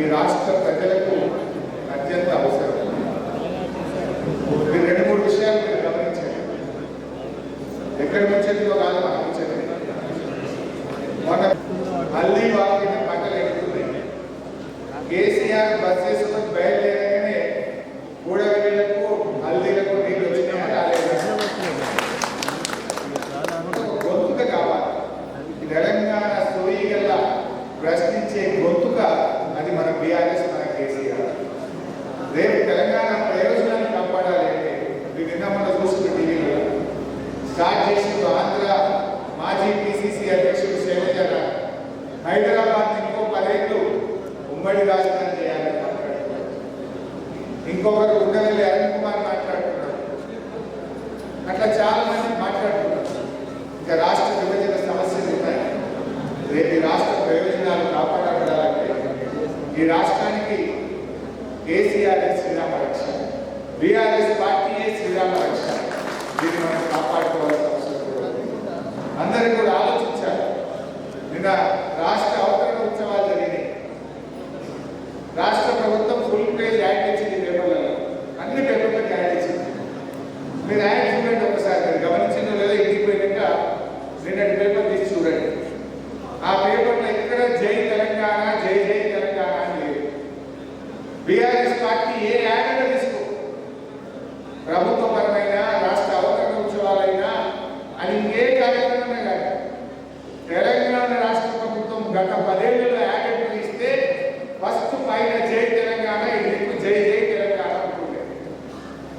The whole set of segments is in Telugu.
ఈ రాష్ట్ర ప్రజలకు అత్యంత అవసరం. మీరు రెండు మూడు విషయాలు మీరు గమనించండి. ఎక్కడి నుంచో కాదు గమనించండి మన మళ్ళీ వాళ్ళ పంటలు ఎడుతున్నాయి కేసీఆర్ బస్ చేసుకుని బయలుదేరగానే కూడవెళ్ళకు హల్దీలకు నీళ్ళు వచ్చినాయా రాలేదు? గొంతుక కావాలి. తెలంగాణ సోయి గల్ల ప్రశ్నించే గొంతుక మన బీఆర్ఎస్ మన కేసీఆర్ రేపు తెలంగాణ ప్రయోజనాన్ని కాపాడాలి అంటే మీరు నిన్న మొన్న చూసిన టీవీలో స్టార్ట్ చేసిన ఆంధ్ర మాజీ పిసిసి అధ్యక్షుడు శైలజ హైదరాబాద్ ఇంకో పదేళ్ళు ఉమ్మడి రాజధాని చేయాలని మాట్లాడుతున్నారు. ఇంకొకరు ఉండవల్లి అరుణ్ కుమార్ మాట్లాడుతున్నారు. అట్లా చాలా మంది మాట్లాడుతున్నారు. ఇంకా రాష్ట్ర విభజన సమస్యలు ఉన్నాయి రేపు ఈ రాష్ట్ర ప్రయోజనాలు కాపాడబడాలంటే ఈ రాష్ట్రానికి కేసీఆర్ శ్రీరామ రక్ష బీఆర్ఎస్ పార్టీయే శ్రీరామ రక్ష దీన్ని మనం కాపాడు అవసరం కూడా ఉంది. అందరూ కూడా ఆలోచించారు నిన్న రాష్ట్ర అవతరణ ఉత్సవాలు జరిగినాయి రాష్ట్ర ప్రభుత్వం ఫుల్ పేజ్ యాడ్ ఇచ్చింది పేపర్లలో అన్ని పేపర్లకు యాడ్ ఇచ్చింది మీరు యాడ్ చూడండి ఒకసారి మీరు గమనించిందో లేదో ఇంటికి పోయినాక నిన్నటి పేపర్ తీసి చూడండి ఆ పేపర్లో ఎక్కడ జై తెలంగాణ జై జై తెలంగాణ అని లేదు బీఆర్ఎస్ పార్టీ ఏ యాడ్ తీసుకో. ప్రభుత్వ పరమైన రాష్ట్ర అవతరణ ఉత్సవాలైనా అని ఏ కార్యక్రమమే కాదు. తెలంగాణ రాష్ట్ర ప్రభుత్వం గత పదేళ్ళలో యాడ్ ఇస్తే ఫస్ట్ పైన జై తెలంగాణ ఎందుకు జై జై తెలంగాణ అనుకుంటే.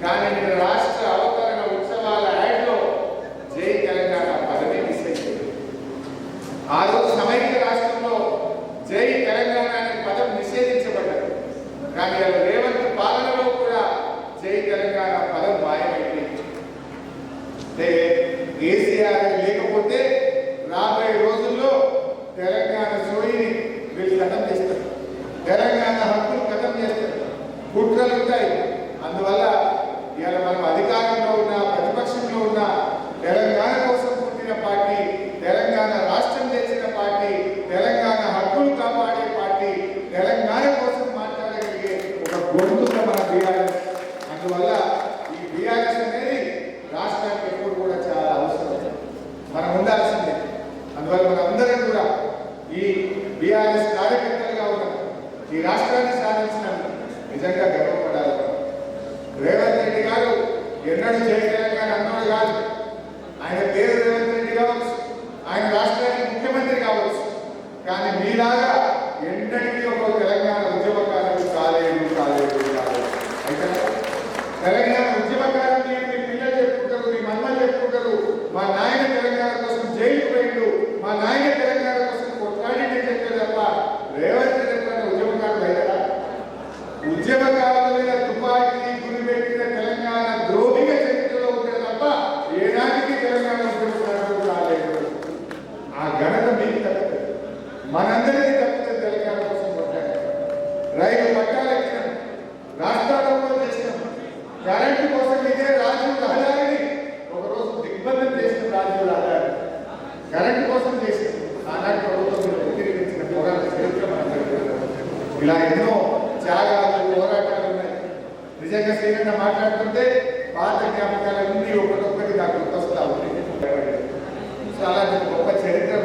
కానీ రాష్ట్ర అవతరణ ఉత్సవాల యాడ్లో జై తెలంగాణ పదవి మిస్ అయిపోయింది ఆ రోజు సమైక్య రాష్ట్రంలో జై తెలంగాణ అనే పదం నిషేధించబడ్డది. కానీ అలా రేవంత్ పాలనలో కూడా జై తెలంగాణ పదం మాయమైంది. అంటే కేసీఆర్ లేకపోతే రాబోయే రోజుల్లో తెలంగాణ సోయిని వీళ్ళు కథం చేస్తారు తెలంగాణ హక్కులు కథం చేస్తారు కుట్రలు ఉంటాయి అందువల్ల ఇవాళ మనం అధికారంలో ఉన్న ప్రతిపక్షంలో ఉన్న తెలంగాణ కోసం పుట్టిన పార్టీ తెలంగాణ రాష్ట్రం తెచ్చిన పార్టీ తెలంగాణ హక్కులు కాపాడే పార్టీ తెలంగాణ కోసం మాట్లాడగలిగే ఒక గొంతుక మన బీఆర్ఎస్ అందువల్ల ఈ బీఆర్ఎస్ అనేది రాష్ట్రానికి ఎప్పుడు కూడా చాలా అవసరం మనం ఉండాల్సిందే అందువల్ల మన అందరం కూడా ఈ బీఆర్ఎస్ కార్యకర్తలుగా ఉన్నాం ఈ రాష్ట్రాన్ని సాధించిన నిజంగా గర్వపడాలి. రేవంత్ రెడ్డి గారు ఎన్నడూ జై తెలంగాణ కరెంట్ కోసం చేశారు ఆనాటి ప్రభుత్వం వ్యతిరేకించిన పోరాట చరిత్ర ఇలా ఎన్నో త్యాగాలు పోరాటాలు ఉన్నాయి. నిజంగా శ్రీరంగ మాట్లాడుతుంటే పాత జ్ఞాపకాలన్నీ ఒకటొక్కటి నాకు గుర్తొస్తా ఉంది సో అలాంటి గొప్ప చరిత్ర